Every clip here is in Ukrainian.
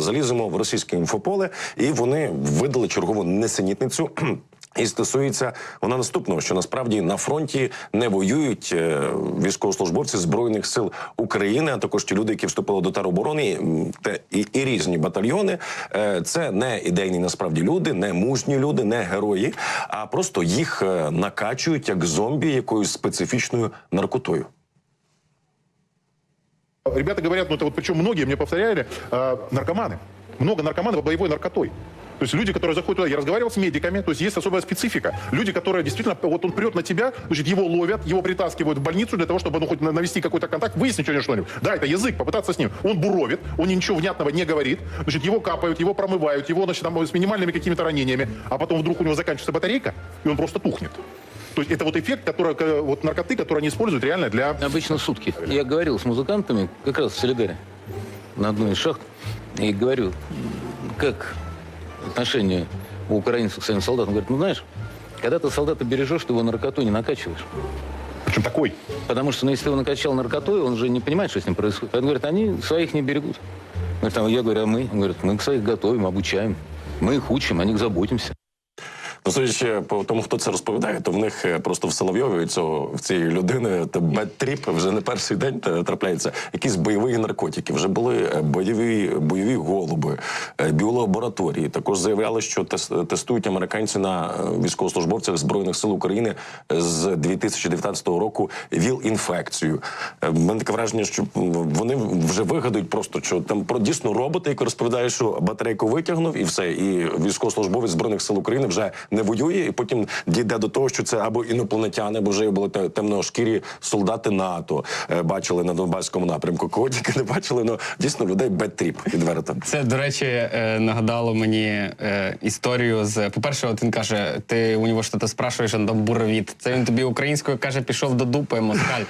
заліземо в російське інфополе, і вони видали чергову несенітницю. І стосується вона наступного, що насправді на фронті не воюють е, військовослужбовці збройних сил України, а також ті люди, які вступили до тероборони, те і, і різні батальйони. Е, Це не ідейні насправді люди, не мужні люди, не герої, а просто їх е, накачують як зомбі якоюсь специфічною наркотою. Ребята говорят, ну это вот причем многие мне повторяли, э, наркоманы. Много наркоманов боевой наркотой. То есть люди, которые заходят туда, я разговаривал с медиками, то есть есть особая специфика. Люди, которые действительно, вот он прет на тебя, значит, его ловят, его притаскивают в больницу для того, чтобы ну, хоть на- навести какой-то контакт, выяснить что-нибудь. Да, это язык, попытаться с ним. Он буровит, он ничего внятного не говорит, значит, его капают, его промывают, его, значит, там, с минимальными какими-то ранениями, а потом вдруг у него заканчивается батарейка, и он просто тухнет. То есть это вот эффект, который, э, вот наркоты, которые они используют реально для Обычно сутки. Я говорил с музыкантами, как раз в Солидаре, на одной из шахт, и говорю, как отношение у украинцев к своим солдатам. Говорит, ну знаешь, когда ты солдата бережешь, ты его наркотой не накачиваешь. Причем такой. Потому что, ну, если его накачал наркотой, он же не понимает, что с ним происходит. Он говорит, они своих не берегут. Говорит, а я говорю, а мы? Он говорит, мы своих готовим, обучаем. Мы их учим, о них заботимся. Ну, судячи по тому, хто це розповідає, то в них е, просто в Соловйові цього в цієї людини та бет-тріп вже не перший день трапляється. Якісь бойові наркотики. Вже були е, бойові бойові голуби, е, біолабораторії. Також заявляли, що тес- тестують американці на військовослужбовцях збройних сил України з 2019 року ВІЛ-інфекцію. Мене таке враження, що вони вже вигадують просто, що там про дійсно роботи, який розповідає, що батарейку витягнув і все. І військовослужбовець збройних сил України вже не воює, і потім дійде до того, що це або інопланетяни, або вже були те- темношкірі солдати НАТО. е, Бачили на Донбаському напрямку. Кого тільки не бачили, ну дійсно людей бет-тріп відверто. Це, до речі, е, нагадало мені е, історію з. По-перше, от він каже: ти у нього що-то спрашуєш, а там буровіт. Це він тобі українською каже, пішов до дупи, москаль.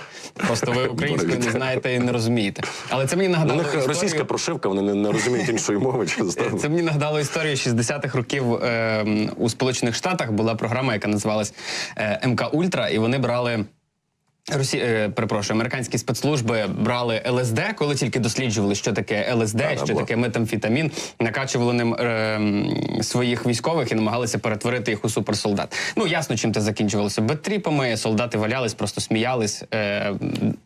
Просто ви українською не знаєте і не розумієте. Але це мені У нагадало. них історію- російська прошивка, вони не, не розуміють іншої мови. Часто. Це мені нагадало історію 60-х років е, у Сполучених Штатах. Була програма, яка називалась е, МК Ультра, і вони брали. Росі... е, перепрошую, американські спецслужби брали ЛСД, коли тільки досліджували, що таке ЛСД, Да, що було. таке метамфетамін, накачували ним е, своїх військових і намагалися перетворити їх у суперсолдат. Ну ясно, чим це закінчувалося. Беттріпами, солдати валялись, просто сміялись. Е,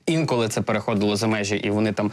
інколи це переходило за межі, і вони там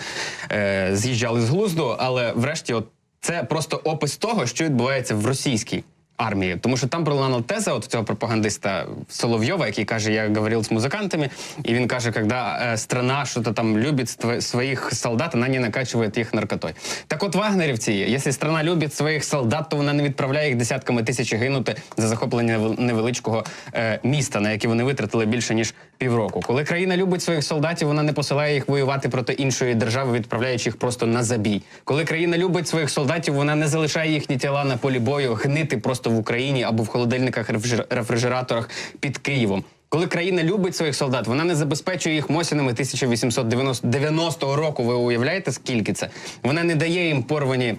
е, з'їжджали з глузду. Але врешті, от це просто опис того, що відбувається в російській. Армії, тому що там пролунала теза от цього пропагандиста Соловйова, який каже, я говорив з музикантами, і він каже, когда е, страна що-то там любить своїх солдат, вона не накачує їх наркотой. Так от вагнерівці, якщо страна любить своїх солдат, то вона не відправляє їх десятками тисяч гинути за захоплення невеличкого е, міста, на яке вони витратили більше ніж півроку. Коли країна любить своїх солдатів, вона не посилає їх воювати проти іншої держави, відправляючи їх просто на забій. Коли країна любить своїх солдатів, вона не залишає їхні тіла на полі бою гнити просто в Україні або в холодильниках рефрижер- рефрижераторах під Києвом. Коли країна любить своїх солдат, вона не забезпечує їх мосінами 1890 року. Ви уявляєте, скільки це? Вона не дає їм порвані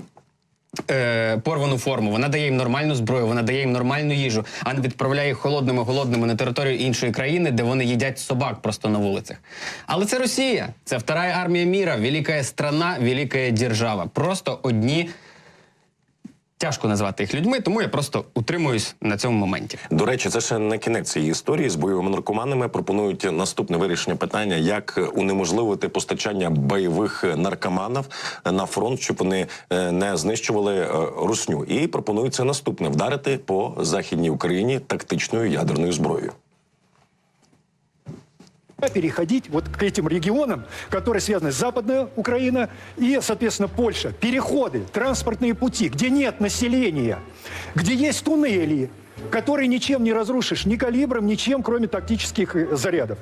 е, порвану форму. Вона дає їм нормальну зброю, вона дає їм нормальну їжу, а не відправляє їх холодними, голодними на територію іншої країни, де вони їдять собак просто на вулицях. Але це Росія, це вторая армія міра, велика страна, велика держава. Просто одні. Тяжко назвати їх людьми, тому я просто утримуюсь на цьому моменті. До речі, це ще не кінець цієї історії з бойовими наркоманами. Пропонують наступне вирішення питання, як унеможливити постачання бойових наркоманів на фронт, щоб вони е, не знищували е, русню. І пропонується наступне вдарити по західній Україні тактичною ядерною зброєю переходить вот к этим регионам, которые связаны с Западная Украина и, соответственно, Польша. Переходы, транспортные пути, где нет населения, где есть туннели, которые ничем не разрушишь, ни калибром, ничем, кроме тактических э, зарядов.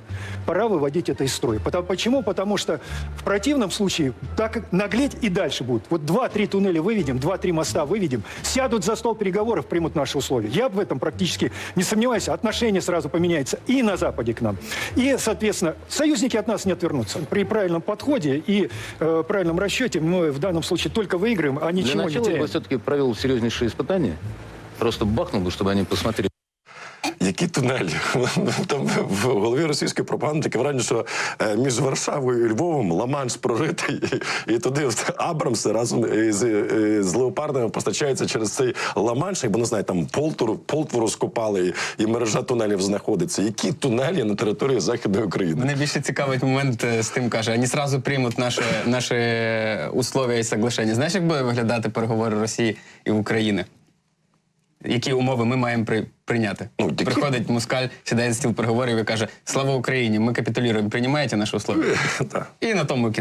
Пора выводить это из строя. Потому, почему? Потому что в противном случае так наглеть и дальше будут. Вот два-три туннеля выведем, два-три моста выведем, сядут за стол переговоров, примут наши условия. Я в этом практически не сомневаюсь. Отношение сразу поменяется и на Западе к нам. И, соответственно, союзники от нас не отвернутся. При правильном подходе и э, правильном расчете мы в данном случае только выиграем, а Для ничего не начала я теряем. бы все-таки провел серьезнейшие испытания. Просто бахнул бы, чтобы они посмотрели. Які тунелі? Там в голові російської пропаганди таке враження, що е, між Варшавою і Львовом Ла-Манш проритий, і, і туди от Абрамси разом з, е, з леопардами постачаються через цей Ла-Манш, якби не знаю, там полтуру, полтвору скопали і, і мережа тунелів знаходиться. Які тунелі на території Західної України? Мене більше цікавить момент е, з тим, каже, вони сразу приймуть наші, наші условия і соглашення. Знаєш, як буде виглядати переговори Росії і України? Які умови ми маємо при, прийняти? Ну, які- Приходить Мускаль, сідає за стіл переговорів і каже: Слава Україні! Ми капітулюємо. Приймаєте наші условия? І на тому